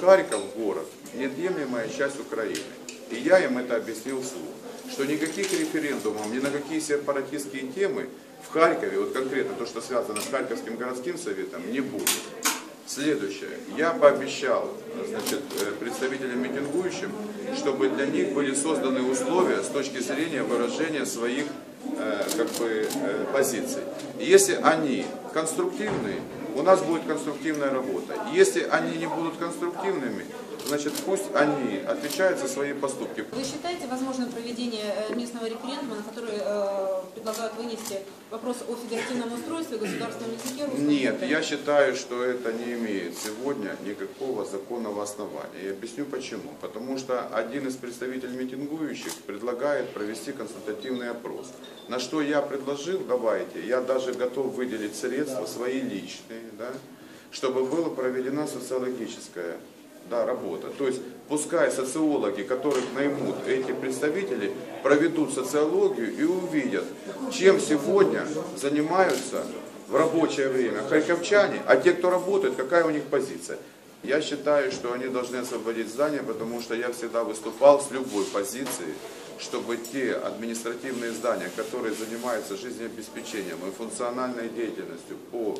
Харьков город – неотъемлемая часть Украины. И я им это объяснил вслух, что никаких референдумов ни на какие сепаратистские темы в Харькове, вот конкретно то, что связано с Харьковским городским советом, не будет. Следующее. Я пообещал значит, э, представителям митингующим, чтобы для них были созданы условия с точки зрения выражения своих э, как бы, э, позиций. Если они конструктивные, у нас будет конструктивная работа. Если они не будут конструктивными, значит пусть они отвечают за свои поступки. Вы считаете возможным проведение э, местного референдума, на который э, предлагают вынести вопрос о федеративном устройстве государственном языке русском? Нет, я считаю, что это не имеет сегодня никакого законного основания. И объясню почему. Потому что один из представителей митингующих предлагает провести консультативный опрос. На что я предложил, давайте, я даже готов выделить средства свои личные, да, чтобы была проведена социологическая да, работа. То есть пускай социологи, которых наймут эти представители, проведут социологию и увидят, чем сегодня занимаются в рабочее время харьковчане, а те, кто работает, какая у них позиция. Я считаю, что они должны освободить здание, потому что я всегда выступал с любой позиции, чтобы те административные здания, которые занимаются жизнеобеспечением и функциональной деятельностью по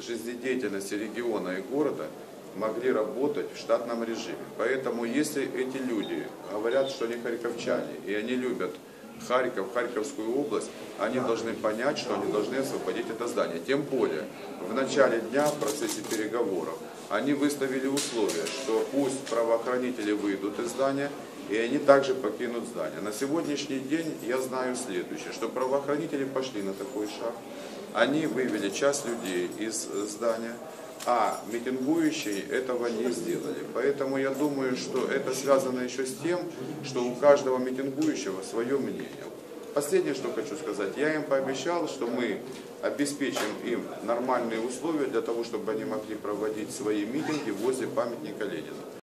жизнедеятельности региона и города, могли работать в штатном режиме. Поэтому если эти люди говорят, что они харьковчане, и они любят Харьков, Харьковскую область, они должны понять, что они должны освободить это здание. Тем более, в начале дня в процессе переговоров они выставили условия, что пусть правоохранители выйдут из здания, и они также покинут здание. На сегодняшний день я знаю следующее, что правоохранители пошли на такой шаг. Они вывели часть людей из здания, а митингующие этого не сделали. Поэтому я думаю, что это связано еще с тем, что у каждого митингующего свое мнение. Последнее, что хочу сказать, я им пообещал, что мы обеспечим им нормальные условия для того, чтобы они могли проводить свои митинги возле памятника Ленина.